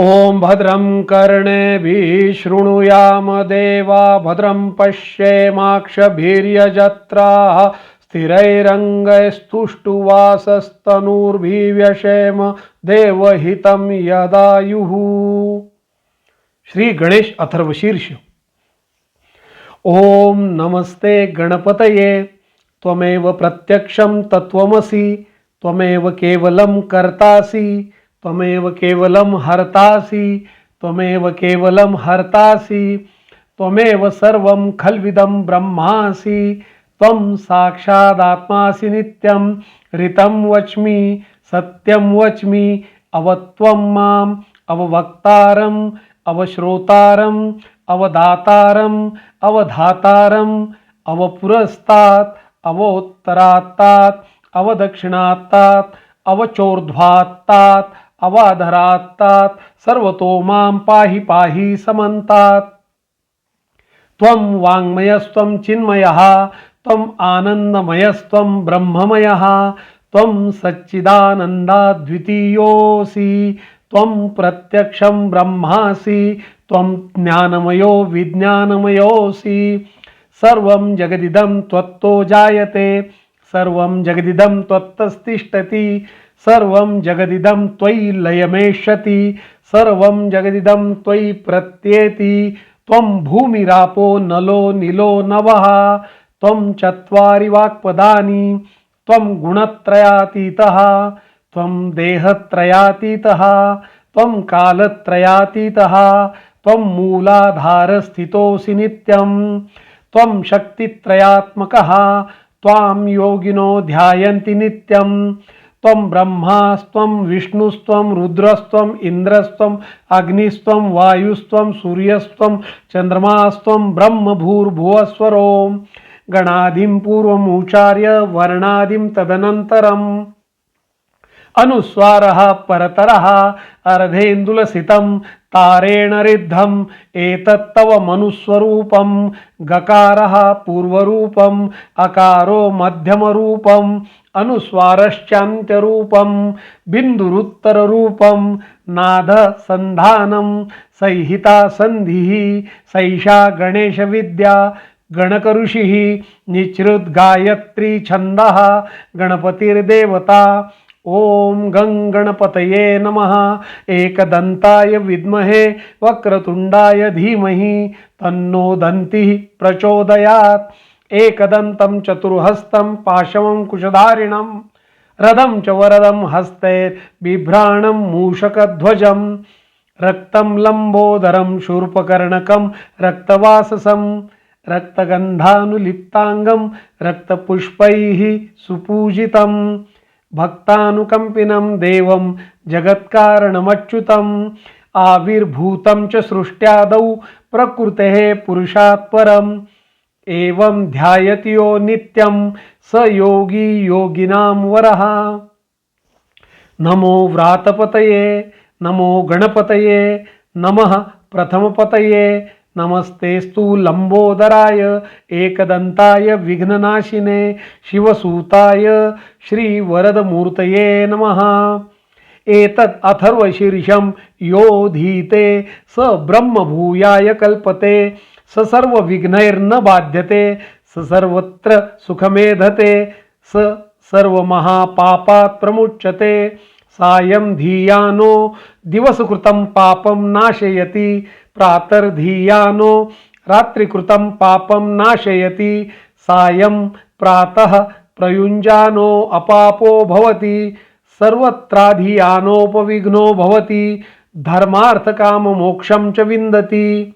ॐ भद्रं कर्णेभिः शृणुयाम देवा भद्रं पश्येमाक्षभिर्यजत्राः स्थिरैरङ्गैस्तुष्टुवासस्तनूर्भिव्यशेम देवहितं यदायुः। श्री गणेश अथर्वशीर्ष ॐ नमस्ते गणपतये त्वमेव प्रत्यक्षं तत्त्वमसि त्वमेव केवलं कर्तासि त्वमेव केवलं हर्तासि, त्वमेव केवलं हर्तासि, त्वमेव सर्वं खल्विदं ब्रह्मासि, त्वं साक्षादात्मासि नित्यं, ऋतं वच्मि, सत्यं वच्मि, अवत्वं माम् अववक्तारम् अवश्रोतारम् अवदातारम् अवधातारम् अवपुरस्तात्, अवोत्तरात्तात्, अवदक्षिणात्तात्, अवचोर्ध्वात्तात् अवाधरात्तात् सर्वतो माँ पाहि पाहि समन्तात्। त्वं वाङ्मयस्त्वं चिन्मयः, त्वम् आनन्दमयस्त्वं ब्रह्ममयः, त्वं सच्चिदानन्दाद्वितीयोऽसि, त्वं प्रत्यक्षं ब्रह्मासि, त्वं ज्ञानमयो विज्ञानमयोऽसि। सर्वं जगदिदं त्वत्तो जायते, सर्वं जगदिदं त्वत्तस्तिष्ठति सर्वं जगदिदं त्वयि लयमेष्यति सर्वं जगदिदं त्वयि प्रत्येति, त्वं भूमिरापो नलो निलो नवः, त्वं चत्वारि वाक्पदानि, त्वं गुणत्रयातीतः, त्वं देहत्रयातीतः, त्वं कालत्रयातीतः, त्वं मूलाधारस्थितोऽसि नित्यं, त्वं शक्तित्रयात्मकः, त्वां योगिनो ध्यायन्ति नित्यं त्वं ब्रह्मास्त्वं विष्णुस्त्वं रुद्रस्त्वम् इन्द्रस्त्वम् अग्निस्त्वं वायुस्त्वं सूर्यस्त्वं चन्द्रमास्त्वं ब्रह्मभूर्भुवस्वरो गणादिं पूर्वमुचार्य वर्णादिं तदनन्तरम्। अनुस्वारः परतरः अर्धेन्दुलसितं तारेण रिद्धम् एतत्तव मनुस्वरूपं गकारः पूर्वरूपम् अकारो मध्यमरूपम् अनुस्वारश्चान्त्यरूपं बिन्दुरुत्तररूपं नादसन्धानं संहिता सन्धिः सैषा गणेशविद्या गणकऋषिः निःसृद्गायत्री छन्दः गणपतिर्देवता। ॐ गं गणपतये नमः। एकदन्ताय विद्महे, वक्रतुण्डाय धीमहि, तन्नो दन्तिः प्रचोदयात्। एकदन्तं चतुर्हस्तं पाशवं कुशधारिणं रथं च वरदं हस्ते बिभ्राणं मूषकध्वजं रक्तं लम्बोदरं शूर्पकर्णकं रक्तवाससं रक्तगन्धानुलिप्ताङ्गं रक्तपुष्पैः सुपूजितं भक्तानुकम्पिनं देवं जगत्कारणमच्युतम् आविर्भूतं च सृष्ट्यादौ प्रकृतेः पुरुषात् परम्। एवं ध्यायति यो नित्यं स योगी योगिनां वरः। नमो व्रातपतये, नमो गणपतये, नमः प्रथमपतये नमस्तेस्तु लंबोदराय एकदन्ताय विघ्ननाशिने, शिवसूताय श्रीवरदमूर्तये नमः। एतत् अथर्वशीर्षं यो धीते, स ब्रह्मभूयाय कल्पते स सर्वविघ्नैर्न बाध्यते, स सर्वत्र सुखमेधते, स सर्वमहापापात् प्रमुच्यते सायं धीयानो, दिवसकृतं पापं नाशयति, प्रातर्धीयानो, रात्रिकृतं पापं नाशयति, सायं प्रातः प्रयुञ्जानो अपापो भवति, सर्वत्राधियानोपविघ्नो भवति, धर्मार्थकाममोक्षं च विन्दति।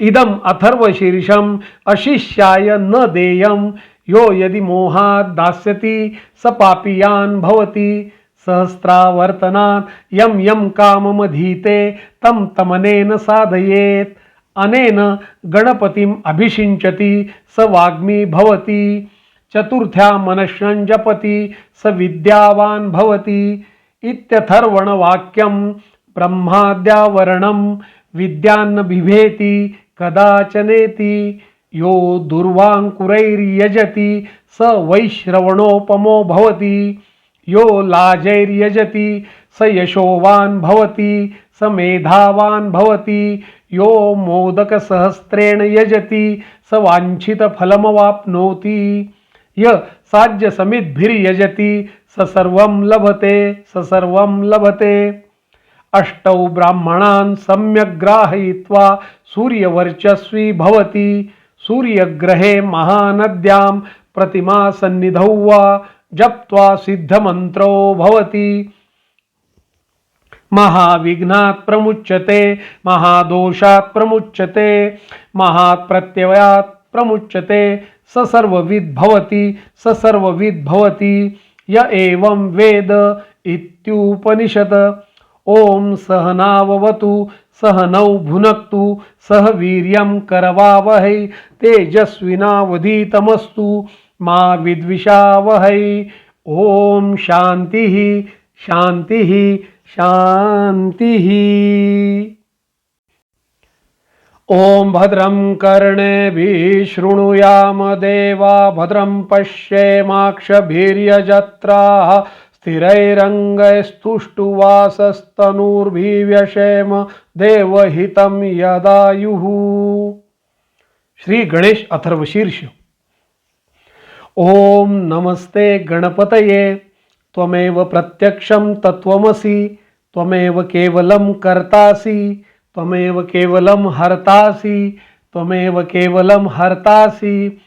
इदम् अथर्वशीर्षम् अशिष्याय न देयं यो यदि मोहात् दास्यति, स पापीयान् भवति। सहस्रावर्तनात् यम यं काममधीते, तं तमनेन साधयेत्। अनेन गणपतिम् अभिषिञ्चति, स वाग्मी भवति। चतुर्थ्या मनश्यं जपति, स विद्यावान् भवति। इत्यथर्वणवाक्यं ब्रह्माद्यावरणं विद्यान्न बिभेति कदाचनेति यो दुर्वाङ्कुरैर्यजति स वैश्रवणोपमो भवति। यो लाजैर्यजति स स यशोवान् भवति स मेधावान् भवति। यो मोदकसहस्रेण यजति स वाञ्छितफलमवाप्नोति। य साज्यसमिद्भिर्यजति स सर्वं लभते स सर्वं लभते। अष्टौ ब्राह्मणान् सम्यक् ग्राहयित्वा सूर्यवर्चस्वी भवति। सूर्यग्रहे महानद्यां प्रतिमा सन्निधौ वा जप्त्वा सिद्धमन्त्रो भवति। महाविघ्नात् प्रमुच्यते महादोषात् प्रमुच्यते महात् प्रत्ययात् प्रमुच्यते स सर्वविद् भवति स सर्वविद् भवति। य एवं वेद इत्युपनिषत्। ॐ सहनाववतु सहनौ भुनक्तु सह वीर्यं करवावहै तेजस्विनावधीतमस्तु मा विद्विषावहै। ॐ शान्तिः शान्तिः शान्तिः। ॐ भद्रं कर्णेभिः शृणुयाम देवा भद्रं पश्येमाक्षभीर्यजत्राः स्थिरैरङ्गैस्तुष्टुवासस्तनूर्भिव्यशेम देवहितं यदायुः। श्री गणेश अथर्वशीर्ष ओम नमस्ते गणपतये, त्वमेव प्रत्यक्षं तत्त्वमसि, त्वमेव केवलं कर्तासि, त्वमेव केवलं हर्तासि, त्वमेव केवलं हर्तासि,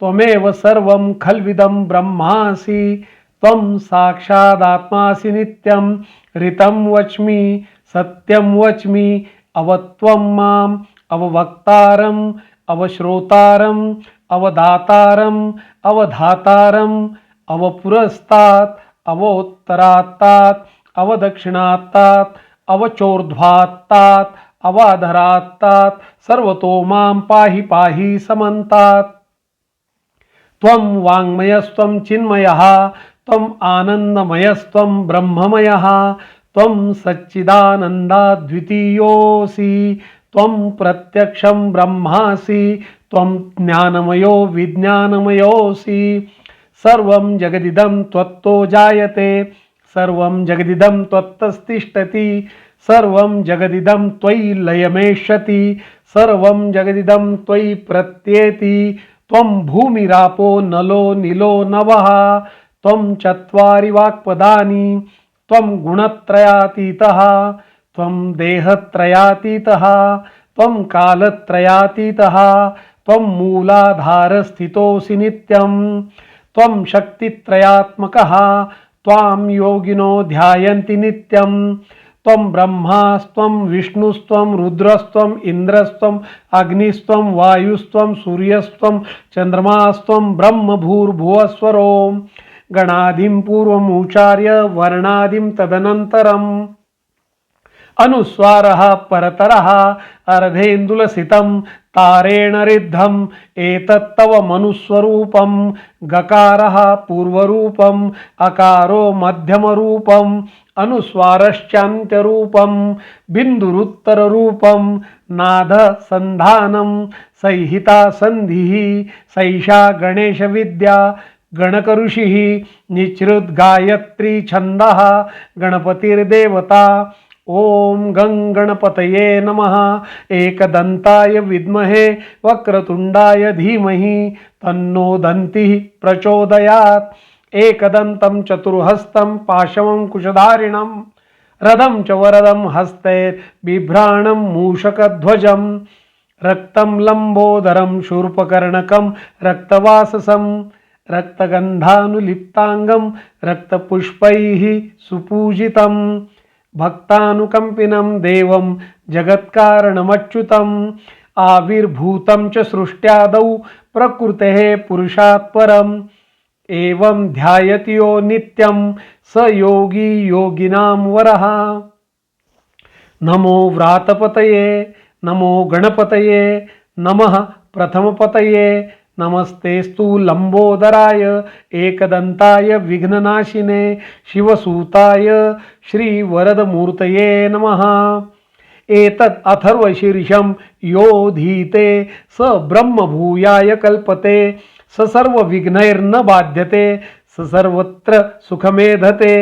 त्वमेव सर्वं खल्विदं ब्रह्मासि त्वं साक्षादात्मासि नित्यं। ऋतं वच्मि, सत्यं वच्मि, अवत्वं माम् अववक्तारम् अवश्रोतारम् अवदातारम् अवधातारम् अवपुरस्तात्, अवोत्तरात्तात्, अवदक्षिणात्तात्, अवचोर्ध्वात्तात्, अवाधरात्तात्, सर्वतो माँ पाहि पाहि समन्तात्। त्वं वाङ्मयस्त्वं चिन्मयः त्वम् आनन्दमयस्त्वं ब्रह्ममयः त्वं सच्चिदानन्दाद्वितीयोऽसि त्वं प्रत्यक्षं ब्रह्मासि त्वं ज्ञानमयो विज्ञानमयोऽसि। सर्वं जगदिदं त्वत्तो जायते सर्वं जगदिदं त्वत्तस्तिष्ठति सर्वं जगदिदं त्वयि लयमेष्यति सर्वं जगदिदं त्वयि प्रत्येति त्वं भूमिरापो नलो निलो नवः। त्वं चत्वारि वाक्पदानि, त्वं गुणत्रयातीतः, त्वं देहत्रयातीतः, त्वं कालत्रयातीतः, त्वं मूलाधारस्थितोऽसि नित्यं, त्वं शक्तित्रयात्मकः, त्वां योगिनो ध्यायन्ति नित्यं, त्वं ब्रह्मास्त्वं, विष्णुस्त्वं रुद्रस्त्वम् इन्द्रस्त्वम् अग्निस्त्वं, वायुस्त्वं, सूर्यस्त्वं, चन्द्रमास्त्वं गणादिं पूर्वमुचार्य वर्णादिं तदनन्तरम्। अनुस्वारः परतरः अर्धेन्दुलसितं तारेण रिद्धम् एतत्तव मनुस्वरूपं गकारः पूर्वरूपम् अकारो मध्यमरूपम् अनुस्वारश्चान्त्यरूपं बिन्दुरुत्तररूपं नादसन्धानं संहिता सन्धिः सैषा गणेशविद्या गणकऋषिः निचृद्गायत्री छन्दः गणपतिर्देवता। ॐ गं गणपतये नमः। एकदन्ताय विद्महे, वक्रतुण्डाय धीमहि, तन्नो दन्तिः प्रचोदयात्। एकदन्तं चतुर्हस्तं पाशवं कुशधारिणं रथं च वरदं हस्ते बिभ्राणं मूषकध्वजं रक्तं लम्बोदरं शूर्पकर्णकं रक्तवाससं रक्तगन्धानुलिप्ताङ्गं रक्तपुष्पैः सुपूजितं भक्तानुकम्पिनं देवं जगत्कारणमच्युतम् आविर्भूतं च सृष्ट्यादौ प्रकृतेः पुरुषात् परम् एवं ध्यायति यो नित्यं स योगी योगिनां वरः। नमो व्रातपतये नमो गणपतये नमः प्रथमपतये नमस्तेस्तु लंबोदराय एकदंताय विघ्ननाशिने शिवसूताय श्रीवरदमूर्तये नमः। एतत् अथर्वशीर्षं यो धीते, स ब्रह्मभूयाय कल्पते, स सर्व विघ्नैर्न बाध्यते, स सर्वत्र सुखमेधते,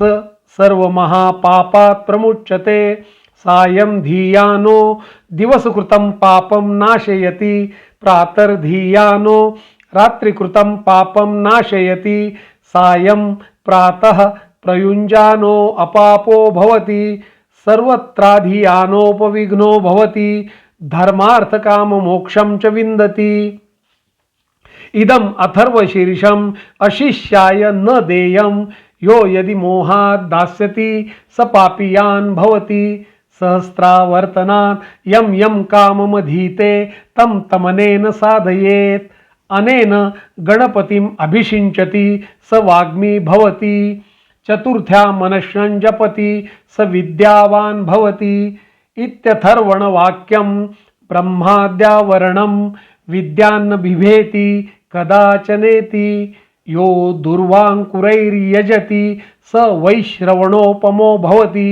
स सर्व महापापात् प्रमुच्यते। सायं धियानो, दिवसकृतं पापं नाशयति, प्रातर्धियानो, रात्रिकृतं पापं नाशयति, सायं प्रातः प्रयुञ्जानो अपापो भवति, सर्वत्राधियानोपविघ्नो भवति, धर्मार्थकाममोक्षं च विन्दति। इदम् अथर्वशीर्षम् अशिष्याय न देयं यो यदि मोहात् दास्यति स पापीयान् भवति। सहस्रावर्तनात् यं यं काममधीते तं तमनेन साधयेत्। अनेन गणपतिम् अभिषिञ्चति स वाग्मी भवति चतुर्थ्या मनश्यं स विद्यावान् भवति। इत्यथर्वणवाक्यं ब्रह्माद्यावरणं विद्यान्न बिभेति कदाचनेति यो दुर्वाङ्कुरैर्यजति स वैश्रवणोपमो भवति।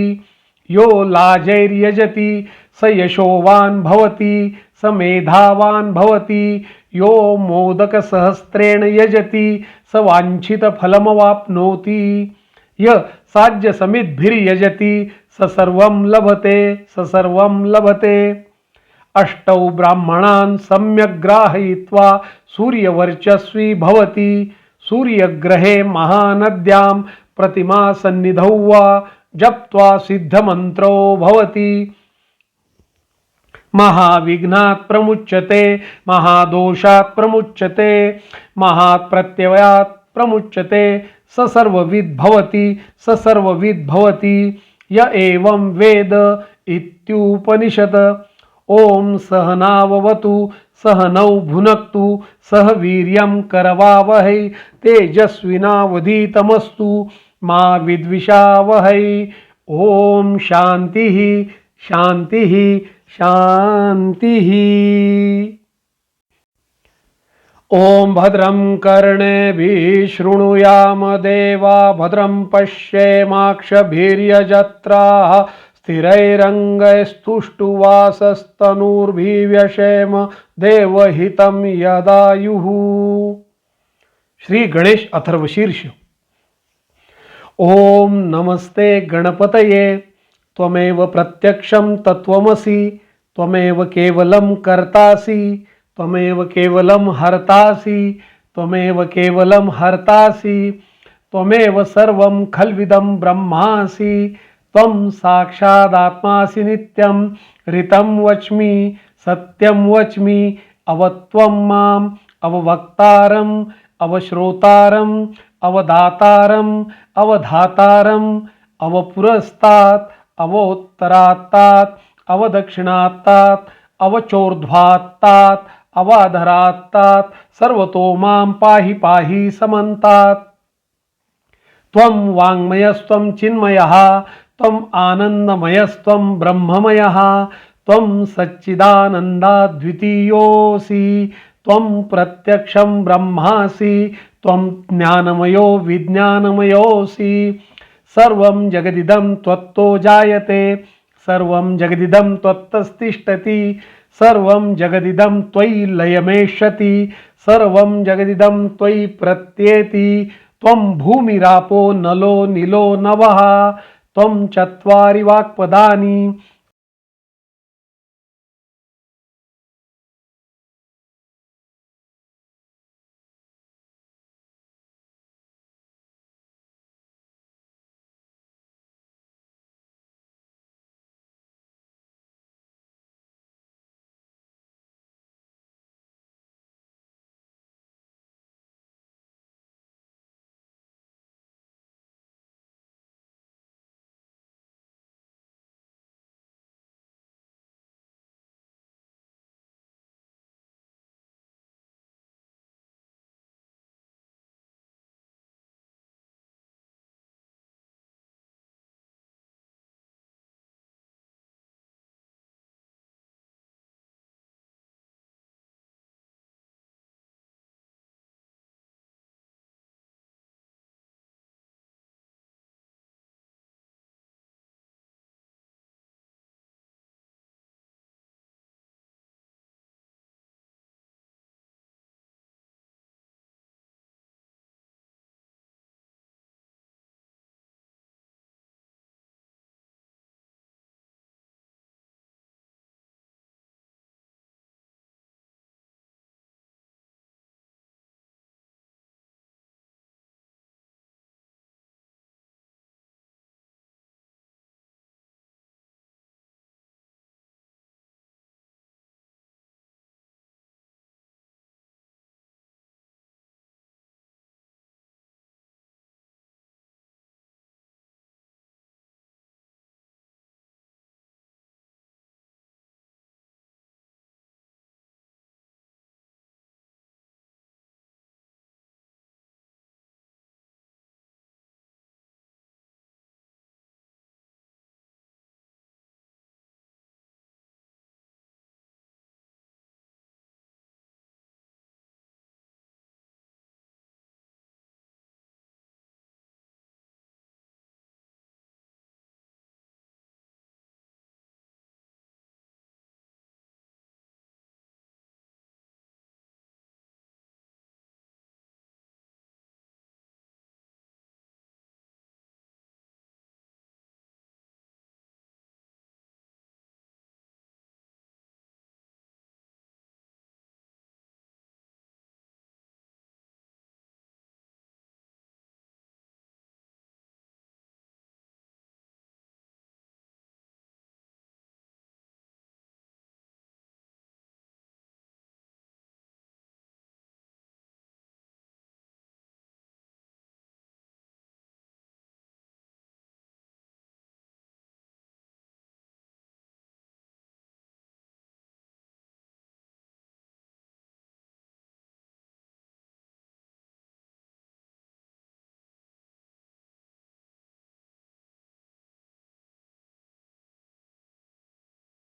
यो लाजैर्यजति, स यशोवान् भवति, स मेधावान् भवति, यो मोदकसहस्रेण यजति, स वाञ्छितफलमवाप्नोति। य साज्यसमिद्भिर्यजति, स सर्वं लभते, स सर्वं लभते। अष्टौ ब्राह्मणान् सम्यक् ग्राहयित्वा सूर्यवर्चस्वी भवति, सूर्यग्रहे महानद्यां प्रतिमासन्निधौ वा जप्त्वा सिद्धमन्त्रो भवति। महाविघ्नात् प्रमुच्यते महादोषात् प्रमुच्यते महात् प्रत्ययात् प्रमुच्यते स सर्वविद् भवति स सर्वविद् भवति य एवं वेद इत्युपनिषत् ॐ सहनाववतु सहनौ भुनक्तु सह वीर्यं करवावहै तेजस्विनावधीतमस्तु। मा विद्विषावहै। ॐ शान्तिः शान्तिः शान्तिः। ॐ भद्रं कर्णेभिः शृणुयाम देवा, भद्रं पश्येमाक्षभिर्यजत्राः स्थिरैरङ्गैस्तुष्टुवासस्तनूर्भिव्यशेम देवहितं यदायुः। श्री गणेश अथर्वशीर्ष ॐ नमस्ते गणपतये, त्वमेव प्रत्यक्षं तत्त्वमसि, त्वमेव केवलं कर्तासि, त्वमेव केवलं हर्तासि, त्वमेव केवलं हर्तासि, त्वमेव सर्वं खल्विदं ब्रह्मासि, त्वं साक्षादात्मासि नित्यं, ऋतं वच्मि, सत्यं वच्मि, अवत्वं माम् अववक्तारम् अवश्रोतारम् अवदातारम् अवधातारम्, अवपुरस्तात्, अवोत्तरात्तात्, अवदक्षिणात्तात्, अवचोर्ध्वात्तात्, अवाधरात्तात्, सर्वतो माँ पाहि पाहि समन्तात्। त्वं वाङ्मयस्त्वं चिन्मयः, त्वम् आनन्दमयस्त्वं ब्रह्ममयः, त्वं सच्चिदानन्दाद्वितीयोऽसि, त्वं प्रत्यक्षं ब्रह्मासि त्वं ज्ञानमयो विज्ञानमयोऽसि। सर्वं जगदिदं त्वत्तो जायते। सर्वं जगदिदं त्वत्तस्तिष्ठति। सर्वं जगदिदं त्वयि लयमेष्यति। सर्वं जगदिदं त्वयि प्रत्येति। त्वं भूमिरापो नलो निलो नवः। त्वं चत्वारि वाक्पदानि।